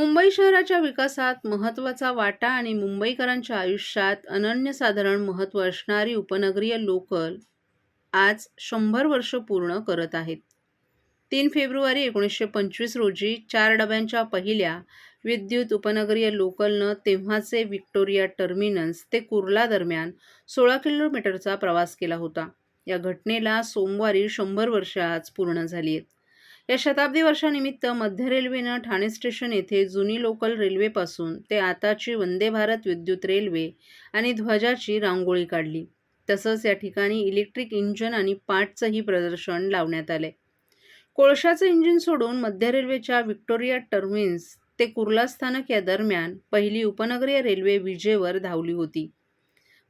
मुंबई शहराच्या विकासात महत्त्वाचा वाटा आणि मुंबईकरांच्या आयुष्यात अनन्यसाधारण महत्त्व असणारी उपनगरीय लोकल आज शंभर वर्ष पूर्ण करत आहेत. तीन फेब्रुवारी एकोणीसशे पंचवीस रोजी चार डब्यांच्या पहिल्या विद्युत उपनगरीय लोकलनं तेव्हाचे व्हिक्टोरिया टर्मिनस ते कुर्ला दरम्यान सोळा किलोमीटरचा प्रवास केला होता. या घटनेला सोमवारी शंभर वर्ष आज पूर्ण झाली आहेत. या शताब्दी वर्षानिमित्त मध्य रेल्वेनं ठाणे स्टेशन येथे जुनी लोकल रेल्वेपासून ते आताची वंदे भारत विद्युत रेल्वे आणि ध्वजाची रांगोळी काढली. तसंच या ठिकाणी इलेक्ट्रिक इंजन आणि पार्टचंही प्रदर्शन लावण्यात आले. कोळशाचं इंजिन सोडून मध्य रेल्वेच्या व्हिक्टोरिया टर्मिन्स ते कुर्ला स्थानक या दरम्यान पहिली उपनगरीय रेल्वे विजेवर धावली होती.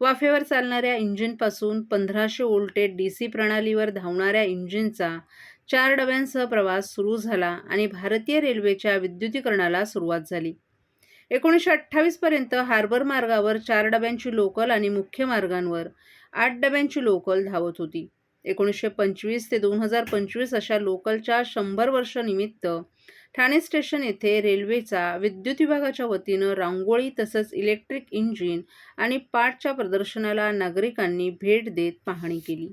वाफेवर चालणाऱ्या इंजिनपासून पंधराशे वोल्टेड डी सी प्रणालीवर धावणाऱ्या इंजिनचा चार डब्यांसह प्रवास सुरू झाला आणि भारतीय रेल्वेच्या विद्युतीकरणाला सुरुवात झाली. एकोणीसशे अठ्ठावीसपर्यंत हार्बर मार्गावर चार डब्यांची लोकल आणि मुख्य मार्गांवर आठ डब्यांची लोकल धावत होती. एकोणीसशे पंचवीस ते दोन हजार पंचवीस अशा लोकलच्या शंभर वर्षानिमित्त ठाणे स्टेशन येथे रेल्वेचा विद्युत विभागाच्या वतीनं रांगोळी तसंच इलेक्ट्रिक इंजिन आणि पार्टच्या प्रदर्शनाला नागरिकांनी भेट देत पाहणी केली.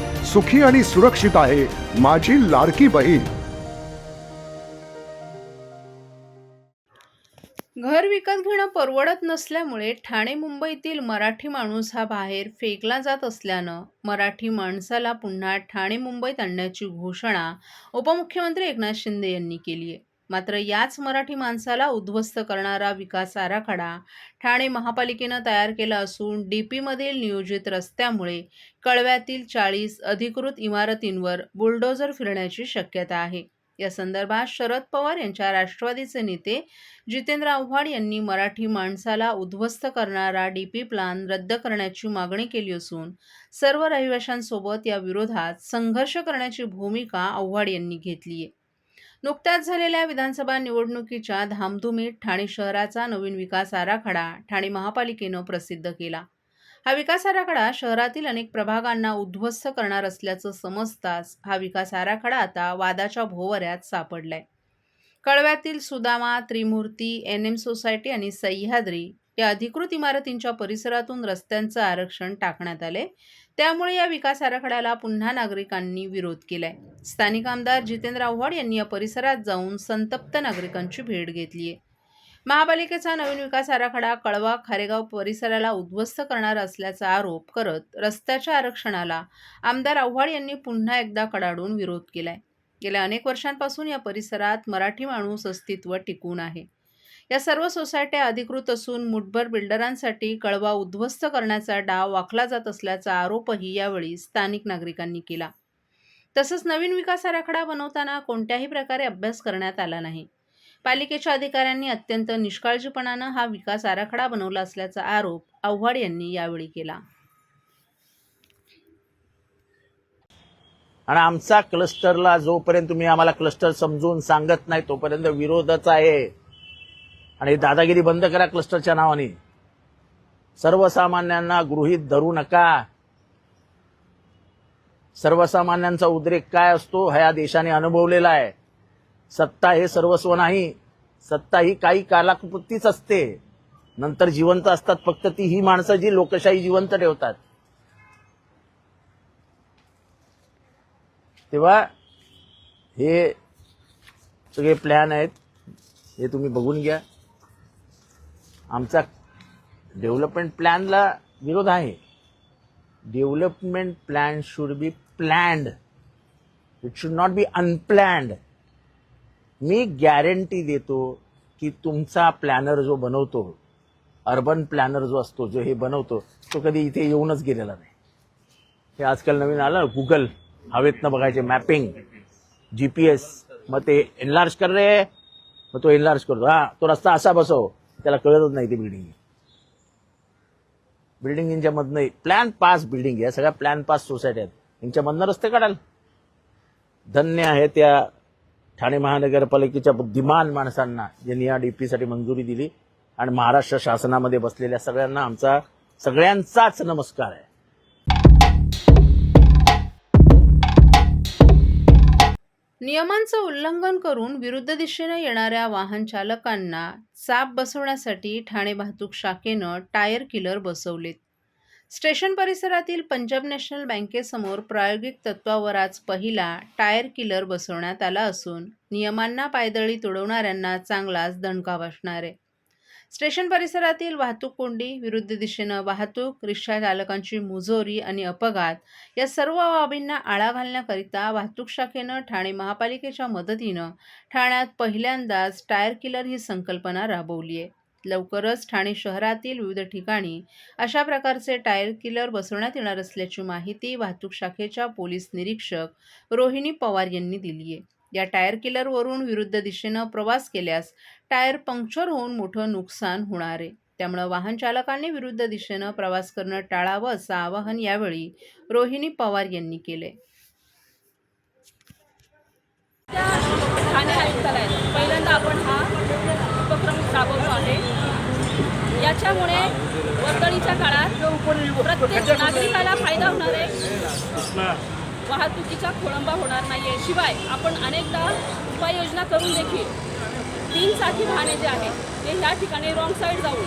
सुखी आणि सुरक्षित आहे माझी लाडकी बहीण. घर विकत घेणं परवडत नसल्यामुळे ठाणे मुंबईतील मराठी माणूस हा बाहेर फेकला जात असल्यानं मराठी माणसाला पुन्हा ठाणे मुंबईत आणण्याची घोषणा उपमुख्यमंत्री एकनाथ शिंदे यांनी केली आहे. मात्र याच मराठी माणसाला उद्ध्वस्त करणारा विकास आराखडा ठाणे महापालिकेनं तयार केला असून डी पीमधील नियोजित रस्त्यामुळे कळव्यातील चाळीस अधिकृत इमारतींवर बुलडोझर फिरण्याची शक्यता आहे. या संदर्भात शरद पवार यांच्या राष्ट्रवादीचे नेते जितेंद्र आव्हाड यांनी मराठी माणसाला उद्ध्वस्त करणारा डी पी प्लान रद्द करण्याची मागणी केली असून सर्व रहिवाशांसोबत या विरोधात संघर्ष करण्याची भूमिका आव्हाड यांनी घेतली आहे नुकत्याच झालेल्या विधानसभा निवडणुकीच्या धामधुमीत ठाणे शहराचा नवीन विकास आराखडा ठाणे महापालिकेनं प्रसिद्ध केला. हा विकास आराखडा शहरातील अनेक प्रभागांना उद्ध्वस्त करणार असल्याचं समजताच हा विकास आराखडा आता वादाच्या भोवऱ्यात सापडलाय. कळव्यातील Sudama Trimurti N M society आणि सह्याद्री या अधिकृत इमारतींच्या परिसरातून रस्त्यांचं आरक्षण टाकण्यात आले त्यामुळे या विकास आराखड्याला पुन्हा नागरिकांनी विरोध केलाय. स्थानिक आमदार जितेंद्र आव्हाड यांनी या परिसरात जाऊन संतप्त नागरिकांची भेट घेतली आहे. महापालिकेचा नवीन विकास आराखडा कळवा खारेगाव परिसराला उद्ध्वस्त करणार असल्याचा आरोप करत रस्त्याच्या आरक्षणाला आमदार आव्हाड यांनी पुन्हा एकदा कडाडून विरोध केलाय. गेल्या अनेक वर्षांपासून या परिसरात मराठी माणूस अस्तित्व टिकून आहे. या सर्व सोसायट्या अधिकृत असून मुठभर बिल्डरांसाठी कळवा उद्ध्वस्त करण्याचा डाव वाखला जात असल्याचा आरोपही यावेळी स्थानिक नागरिकांनी केला. तसंच नवीन विकास आराखडा बनवताना कोणत्याही प्रकारे अभ्यास करण्यात आला नाही. पालिकेच्या अधिकाऱ्यांनी अत्यंत निष्काळजीपणानं हा विकास आराखडा बनवला असल्याचा आरोप आव्हाड यांनी यावेळी केला. आणि आमचा क्लस्टरला जोपर्यंत तुम्ही आम्हाला क्लस्टर समजून सांगत नाही तोपर्यंत विरोधच आहे. आणि दादागिरी बंद करा क्लस्टरच्या नावाने. सर्वसामान्यांना गृहीत धरू नका. सर्वसामान्यांचा उद्रेक काय असतो हा या देशाने अनुभवलेला आहे. सत्ता हे सर्वस्व नाही. सत्ता ही काही कालाकृतीच असते. नंतर जिवंत असतात फक्त ती ही माणसं जी लोकशाही जिवंत ठेवतात. तेव्हा हे सगळे प्लॅन आहेत. हे तुम्ही बघून घ्या. आमचा डेव्हलपमेंट प्लॅनला विरोध आहे. Development plan should be planned it should not be unplanned me guarantee देतो की तुमचा प्लॅनर जो बनवतो अर्बन प्लॅनर जो असतो जो हे बनवतो तो कधी इथे येऊनच गेलेला नाही. हे आजकाल नवीन आलं गुगल हवेतनं बघायचे मॅपिंग जी पी एस मग ते एनलार्ज कर रे. मग तो एनलार्ज करतो. हा तो रस्ता असा बसव. त्याला कळतच नाही ती बिल्डिंग बिल्डिंगच्या मधनं प्लॅन पास बिल्डिंग या सगळ्या प्लॅन पास सोसायट्या आहेत. यांच्यामधनं रस्ते काढाल. धन्य आहे त्या ठाणे महानगरपालिकेच्या बुद्धिमान माणसांना ज्यांनी या डीपीसाठी मंजुरी दिली. आणि महाराष्ट्र शासनामध्ये बसलेल्या सगळ्यांना आमचा सगळ्यांचाच नमस्कार आहे. नियमांचं उल्लंघन करून विरुद्ध दिशेने येणाऱ्या वाहन चालकांना चाप बसवण्यासाठी ठाणे वाहतूक शाखेनं टायर किलर बसवलेत. स्टेशन परिसरातील पंजाब नॅशनल बँकेसमोर प्रायोगिक तत्वावर आज पहिला टायर किलर बसवण्यात आला असून नियमांना पायदळी तुडवणाऱ्यांना चांगलाच दणका बसणार. आहे स्टेशन परिसरातील वाहतूक कोंडी विरुद्ध दिशेनं वाहतूक रिक्षा चालकांची मुजोरी आणि अपघात या सर्व बाबींना आळा घालण्याकरिता वाहतूक शाखेनं ठाणे महापालिकेच्या मदतीनं ठाण्यात पहिल्यांदाच टायर किलर ही संकल्पना राबवली आहे. लवकरच ठाणे शहरातील विविध ठिकाणी अशा प्रकारचे टायर किलर बसवण्यात येणार असल्याची माहिती वाहतूक शाखेच्या पोलीस निरीक्षक रोहिणी पवार यांनी दिली आहे. या टायर किलरवरून विरुद्ध दिशेनं प्रवास केल्यास टायर पंक्चर होऊन मोठं नुकसान होणार. आहे त्यामुळं वाहन चालकांनी विरुद्ध दिशेनं प्रवास करणं टाळावं असं आवाहन यावेळी रोहिणी पवार यांनी केले. ठाणे आयुक्तालयात पहिल्यांदा आपण हा उपक्रम राबवतो आहे. याच्यामुळे वर्दळीच्या काळात प्रत्येक नागरिकाला फायदा होणार आहे वाहतुकीचा खोळंबा होणार नाही आहे शिवाय आपण अनेकदा उपाययोजना करून देखील तीन चाकी वाहने जे आहेत ते ह्या ठिकाणी रॉंग साईड जाऊन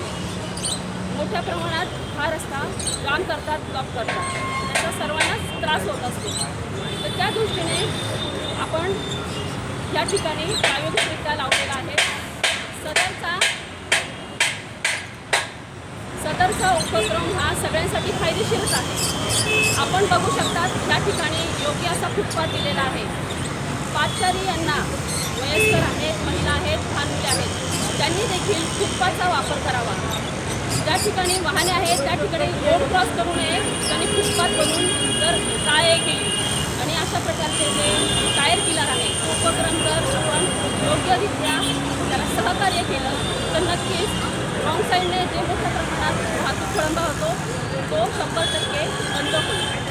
मोठ्या प्रमाणात हा रस्ता जाम करतात ब्लॉक करतात. त्याचा सर्वांनाच त्रास होत असतो. तर त्या दृष्टीने आपण या ठिकाणी प्रायोगिकरित्या लावलेला आहे. सदरचा सदरचा उपक्रम हा सगळ्यांसाठी फायदेशीरच आहे. आपण बघू शकता या ठिकाणी योग्य असा फुटपाथ दिलेला आहे. पाचारी यांना वयस्कर आहेत महिला आहेत. लहान त्यांनी देखील फुटपाथचा वापर करावा. ज्या ठिकाणी वाहने आहेत त्या ठिकाणी रोड क्रॉस करू नये त्यांनी फुटपाथ बनवून जर टाळे केली. आणि अशा प्रकारचे जे टायर किलर आहे तो उपक्रम जर आपण योग्यरित्या त्याला सहकार्य केलं. तर नक्कीच रॉंग साईडने जे मोठ्या प्रमाणात वाहतूक खोळंबा होतो तो शंभर टक्के बंद होईल.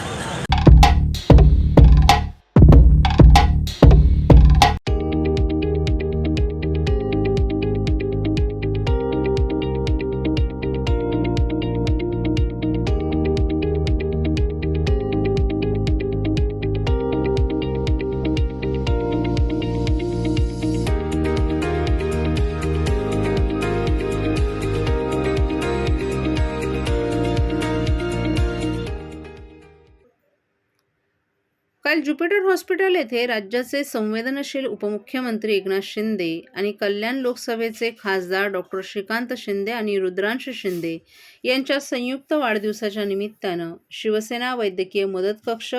काल ज्युपिटर हॉस्पिटल येथे राज्याचे संवेदनशील उपमुख्यमंत्री एकनाथ शिंदे आणि कल्याण लोकसभेचे खासदार डॉक्टर श्रीकांत शिंदे आणि रुद्रांश शिंदे यांच्या संयुक्त वाढदिवसाच्या निमित्तानं शिवसेना वैद्यकीय मदत कक्ष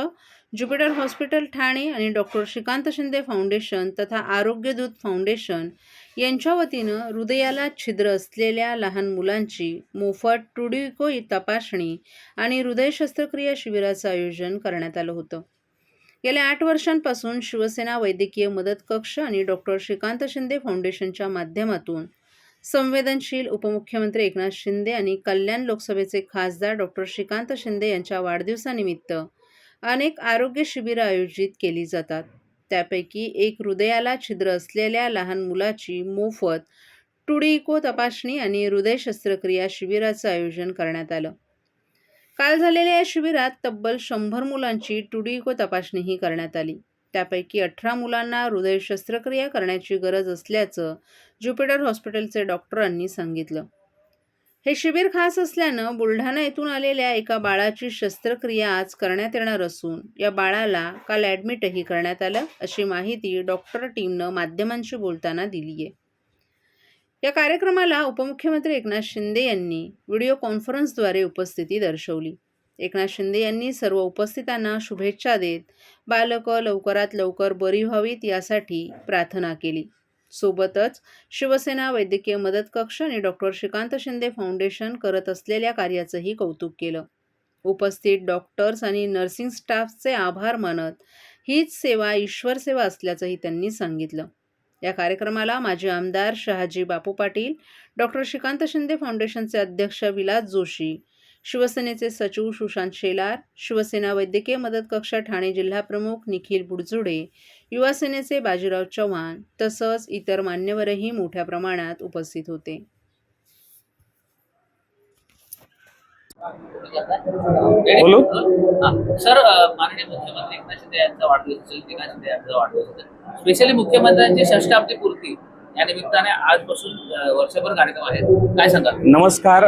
ज्युपिटर हॉस्पिटल ठाणे आणि डॉक्टर श्रीकांत शिंदे फाउंडेशन तथा आरोग्यदूत फाउंडेशन यांच्या वतीनं हृदयाला छिद्र असलेल्या लहान मुलांची मोफत टुडिको तपासणी आणि हृदय शस्त्रक्रिया शिबिराचं आयोजन करण्यात आलं होतं. गेल्या आठ वर्षांपासून शिवसेना वैद्यकीय मदत कक्ष आणि डॉक्टर श्रीकांत शिंदे फाउंडेशनच्या माध्यमातून संवेदनशील उपमुख्यमंत्री एकनाथ शिंदे आणि कल्याण लोकसभेचे खासदार डॉक्टर श्रीकांत शिंदे यांच्या वाढदिवसानिमित्त अनेक आरोग्य शिबिरं आयोजित केली जातात. त्यापैकी एक हृदयाला छिद्र असलेल्या लहान मुलाची मोफत टुडिको तपासणी आणि हृदय शस्त्रक्रिया शिबिराचं आयोजन करण्यात आलं. काल झालेल्या या शिबिरात तब्बल शंभर मुलांची टुडिको तपासणीही करण्यात आली. त्यापैकी अठरा मुलांना हृदय शस्त्रक्रिया करण्याची गरज असल्याचं ज्युपिटर हॉस्पिटलचे डॉक्टरांनी सांगितलं. हे शिबिर खास असल्यानं बुलढाणा येथून आलेल्या एका बाळाची शस्त्रक्रिया आज करण्यात येणार असून या बाळाला काल ॲडमिटही करण्यात आलं अशी माहिती डॉक्टर टीमनं माध्यमांशी बोलताना दिली आहे या कार्यक्रमाला उपमुख्यमंत्री एकनाथ शिंदे यांनी व्हिडिओ कॉन्फरन्सद्वारे उपस्थिती दर्शवली. एकनाथ शिंदे यांनी सर्व उपस्थितांना शुभेच्छा देत बालकं लवकरात लवकर बरी व्हावीत यासाठी प्रार्थना केली. सोबतच शिवसेना वैद्यकीय मदत कक्ष आणि डॉक्टर श्रीकांत शिंदे फाउंडेशन करत असलेल्या कार्याचंही कौतुक केलं. उपस्थित डॉक्टर्स आणि नर्सिंग स्टाफचे आभार मानत हीच सेवा ईश्वर सेवा असल्याचंही त्यांनी सांगितलं. या कार्यक्रमाला माजी आमदार शहाजी बापू पाटील डॉक्टर श्रीकांत शिंदे फाउंडेशनचे अध्यक्ष विलास जोशी शिवसेनेचे सचिव सुशांत शेलार शिवसेना वैद्यकीय मदत कक्ष ठाणे जिल्हाप्रमुख निखिल बुडजुडे युवासेनेचे बाजीराव चव्हाण तसंच इतर मान्यवरही मोठ्या प्रमाणात उपस्थित होते. बोलू? सर माननीय मुख्यमंत्री एकनाथ शिंदे यांचा वाढदिवस असेल एकनाथ शिंदे यांचा वाढदिवस असेल स्पेशली मुख्यमंत्र्यांची षष्टाब्दी पूर्ती या निमित्ताने आजपासून वर्षभर कार्यक्रम आहेत. काय सांगाल? नमस्कार.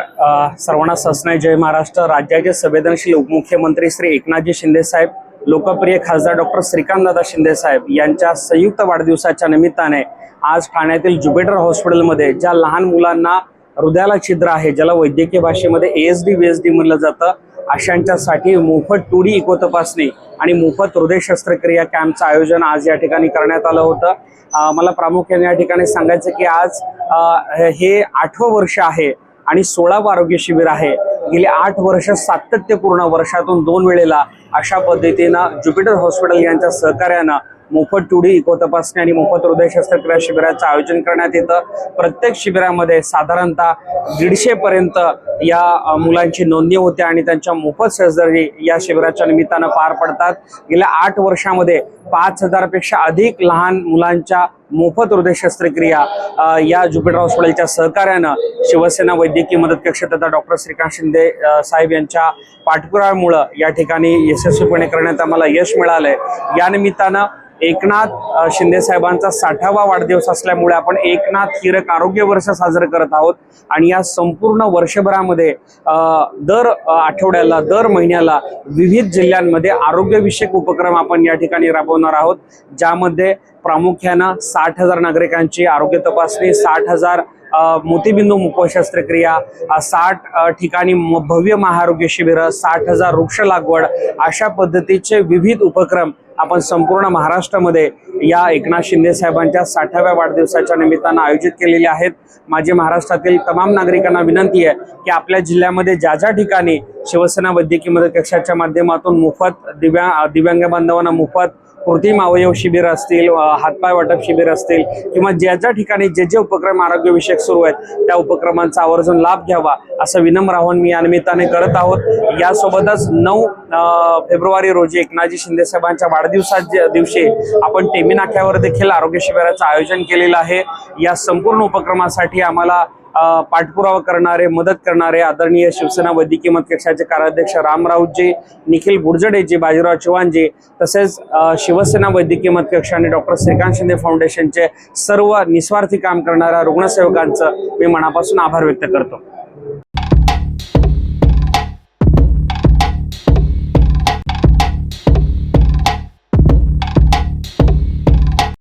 सर्वांना ससनाय. जय महाराष्ट्र. राज्याचे संवेदनशील उपमुख्यमंत्री श्री एकनाथजी शिंदे साहेब लोकप्रिय खासदार डॉक्टर श्रीकांतदादा शिंदे साहेब यांच्या संयुक्त वाढदिवसाच्या निमित्ताने आज ठाण्यातील ज्युपिटर हॉस्पिटलमध्ये ज्या लहान मुलांना हृदयाला छिद्र आहे ज्याला वैद्यकीय भाषेमध्ये ए एस डी बी म्हणलं जातं. अशांच्यासाठी मोफत टू डी इको तपासणी आणि मोफत हृदय शस्त्रक्रिया कॅम्पचं आयोजन आज या ठिकाणी करण्यात आलं होतं. मला प्रामुख्याने या ठिकाणी सांगायचं की आज हे आठवं वर्ष आहे आणि सोळावं आरोग्य शिबिर आहे. गेली आठ वर्ष सातत्यपूर्ण वर्षातून दोन वेळेला अशा पद्धतीनं ज्युपिटर हॉस्पिटल यांच्या सहकार्यानं मोफत टुडी इको तपासणी आणि मोफत हृदय शस्त्रक्रिया शिबिराचं आयोजन करण्यात येतं. प्रत्येक शिबिरामध्ये साधारणतः दीडशे पर्यंत या मुलांची नोंदणी होते आणि त्यांच्या मोफत सर्जरी या शिबिराच्या निमित्तानं पार पडतात. गेल्या आठ वर्षामध्ये पाच हजारपेक्षा अधिक लहान मुलांच्या मोफत हृदय शस्त्रक्रिया या ज्युपिटर हॉस्पिटलच्या सहकार्यानं शिवसेना वैद्यकीय मदत कक्ष तथा डॉक्टर श्रीकांत शिंदे साहेब यांच्या पाठपुराव्यामुळं या ठिकाणी यशस्वीपणे करण्यात आम्हाला यश मिळालंय. या निमित्तानं एकनाथ शिंदे साहेबांचा साठावा वाढदिवस असल्यामुळे आपण एकनाथ हिरक आरोग्य वर्ष साजरं करत आहोत आणि या संपूर्ण वर्षभरामध्ये दर आठवड्याला दर महिन्याला विविध जिल्ह्यांमध्ये आरोग्यविषयक उपक्रम आपण या ठिकाणी राबवणार आहोत. ज्यामध्ये प्रामुख्यानं साठ हजार नागरिकांची आरोग्य तपासणी साठ हजार मोतीबिंदू मुखशस्त्रक्रिया साठ ठिकाणी म- भव्य महाआरोग्य शिबिरं साठ हजार वृक्ष लागवड अशा पद्धतीचे विविध उपक्रम आपण संपूर्ण महाराष्ट्रामध्ये या एकनाथ शिंदे साहेबांच्या साठाव्या वाढदिवसाच्या निमित्तानं आयोजित केलेले आहेत. माझे महाराष्ट्रातील तमाम नागरिकांना विनंती आहे की आपल्या जिल्ह्यामध्ये ज्या ज्या ठिकाणी शिवसेना वैद्यकीय मदत कक्षाच्या माध्यमातून मोफत दिव्या दिव्यांग बांधवांना मोफत कृत्रिम अवयव शिबिर असतील हातपाय वाटप शिबिर असतील किंवा ज्या ज्या ठिकाणी जे जे उपक्रम आरोग्यविषयक सुरू आहेत त्या उपक्रमांचा आवर्जून लाभ घ्यावा असं विनम्र आवाहन मी या निमित्ताने करत आहोत. यासोबतच नऊ फेब्रुवारी रोजी एकनाथजी शिंदे साहेबांच्या वाढदिवसाच्या दिवशी आपण टेमी नाक्यावर देखील आरोग्य शिबिराचं आयोजन केलेलं आहे या संपूर्ण उपक्रमासाठी आम्हाला पाठपुरावा करणारे मदत करणारे आदरणीय शिवसेना वैद्यकीय मत कक्षाचे कार्याध्यक्ष राम राऊतजी निखिल बुडजडेजी बाजीराव चव्हाणजी तसेच शिवसेना वैद्यकीय मत कक्ष आणि डॉक्टर श्रीकांत शिंदे फाउंडेशनचे सर्व निस्वार्थी काम करणाऱ्या रुग्णसेवकांचं मी मनापासून आभार व्यक्त करतो.